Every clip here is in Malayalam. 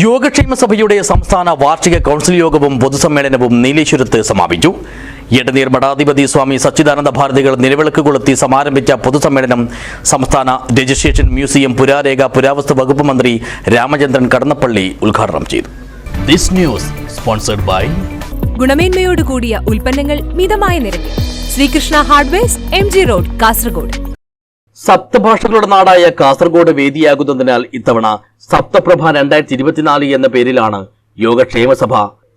യോഗക്ഷേമ സഭയുടെ സംസ്ഥാന വാർഷിക കൗൺസിൽ യോഗവും പൊതുസമ്മേളനവും നീലേശ്വരത്ത് സമാപിച്ചു. എടനീർ മഠാധിപതി സ്വാമി സച്ചിദാനന്ദ ഭാരതികൾ നിലവിളക്ക് കൊളുത്തി സമാരംഭിച്ച പൊതുസമ്മേളനം സംസ്ഥാന രജിസ്ട്രേഷൻ മ്യൂസിയം പുരാരേഖ പുരാവസ്തു വകുപ്പ് മന്ത്രി രാമചന്ദ്രൻ കടന്നപ്പള്ളി ഉദ്ഘാടനം ചെയ്തു. ദിസ് ന്യൂസ് സ്പോൺസർഡ് ബൈ ഗുണമേന്മയോട് കൂടിയ ഉൽപ്പന്നങ്ങൾ മിതമായ നിരക്കിൽ. Sreekrishna hardware M G road Kasaragod. സപ്തഭാഷകളുടെ നാടായ കാസർഗോഡ് വേദിയാകുന്നതിനാൽ ഇത്തവണ സപ്തപ്രഭ രണ്ടായിരത്തി ഇരുപത്തിനാല് എന്ന പേരിലാണ് യോഗക്ഷേമസഭ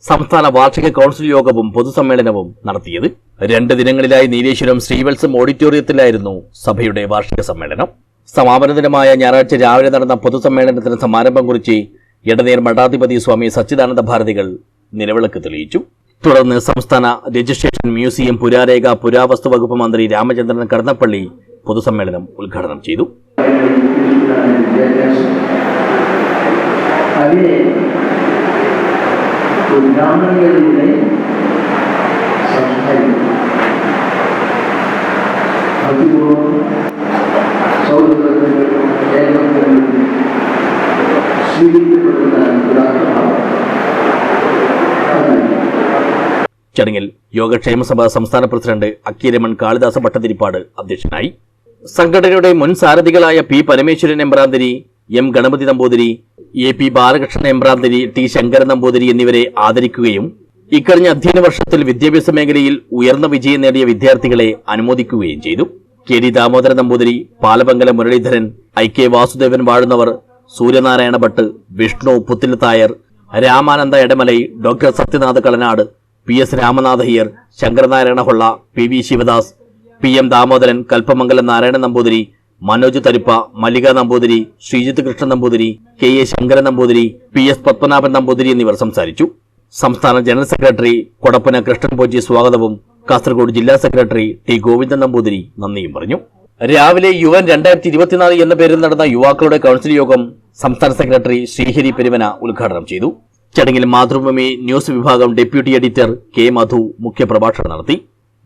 സംസ്ഥാന വാർഷിക കൗൺസിൽ യോഗവും പൊതുസമ്മേളനവും നടത്തിയത്. രണ്ട് ദിനങ്ങളിലായി നീലേശ്വരം ശ്രീവത്സം ഓഡിറ്റോറിയത്തിലായിരുന്നു സഭയുടെ വാർഷിക സമ്മേളനം. സമാപന ദിനമായ ഞായറാഴ്ച രാവിലെ നടന്ന പൊതുസമ്മേളനത്തിന് സമാരംഭം കുറിച്ച് ഇടനീർ മഠാധിപതി സ്വാമി സച്ചിദാനന്ദ ഭാരതികൾ നിലവിളക്ക് തെളിയിച്ചു. തുടർന്ന് സംസ്ഥാന രജിസ്ട്രേഷൻ മ്യൂസിയം പുരാരേഖ പുരാവസ്തു വകുപ്പ് മന്ത്രി രാമചന്ദ്രൻ കടന്നപ്പള്ളി പൊതുസമ്മേളനം ഉദ്ഘാടനം ചെയ്തു. സംസാരിക്കും സ്വീകരിക്കപ്പെടുന്ന ഉദാഹരണമാണ് ചടങ്ങിൽ യോഗക്ഷേമസഭ സംസ്ഥാന പ്രസിഡന്റ് അക്കീരമൺ കാളിദാസ ഭട്ടതിരിപ്പാട് അധ്യക്ഷനായി സംഘടനയുടെ മുൻ സാരഥികളായ P Parameswaran Embranthiri M Ganapathi Namboothiri A P Balakrishnan Embranthiri T Sankaran Namboothiri എന്നിവരെ ആദരിക്കുകയും ഇക്കഴിഞ്ഞ അധ്യയന വർഷത്തിൽ വിദ്യാഭ്യാസ മേഖലയിൽ ഉയർന്ന വിജയം നേടിയ വിദ്യാർത്ഥികളെ അനുമോദിക്കുകയും ചെയ്തു. K D Damodaran Namboothiri Palamangala Muraleedharan I K Vasudevan Vazhunnavar Suryanarayana Bhat Vishnu Puthilathayar Ramananda Edamalai doctor Sathyanath Kalanad P S Ramanathayyar Sankaranarayana Holla P V Sivadas P M Damodaran Kalpamangalam Narayana Namboothiri Manoj Tharippa Mallika Namboothiri Sreejith Krishnan Namboothiri K A Sankaran Namboothiri P S Padmanabhan Namboothiri എന്നിവർ സംസാരിച്ചു. സംസ്ഥാന ജനറൽ സെക്രട്ടറി കൊടപ്പന കൃഷ്ണൻ പോജി സ്വാഗതവും കാസർഗോഡ് ജില്ലാ സെക്രട്ടറി ടി ഗോവിന്ദൻ നമ്പൂതിരി നന്ദിയും പറഞ്ഞു. രാവിലെ യുവൻ രണ്ടായിരത്തി ഇരുപത്തിനാല് എന്ന പേരിൽ നടന്ന യുവാക്കളുടെ കൗൺസിൽ യോഗം സംസ്ഥാന സെക്രട്ടറി ശ്രീഹരി പെരുവന ഉദ്ഘാടനം ചെയ്തു. ചടങ്ങിൽ മാതൃഭൂമി ന്യൂസ് വിഭാഗം ഡെപ്യൂട്ടി എഡിറ്റർ കെ മധു മുഖ്യപ്രഭാഷണം നടത്തി.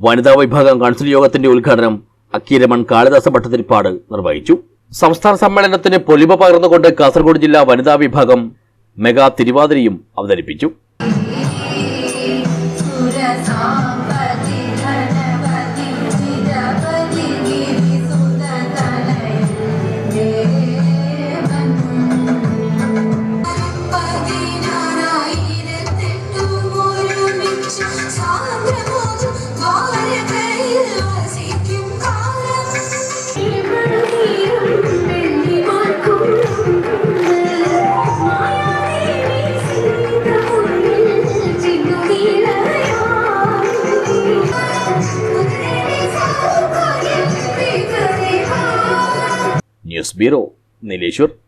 വനിതാ വിഭാഗം കൗൺസിൽ യോഗത്തിന്റെ ഉദ്ഘാടനം അക്കീരമൺ കാളിദാസ ഭട്ടതിരിപ്പാട് നിർവഹിച്ചു. സംസ്ഥാന സമ്മേളനത്തിന് പൊലിമ പകർന്നുകൊണ്ട് കാസർഗോഡ് ജില്ലാ വനിതാ വിഭാഗം മെഗാ തിരുവാതിരയും അവതരിപ്പിച്ചു. Beetle, Nelly Short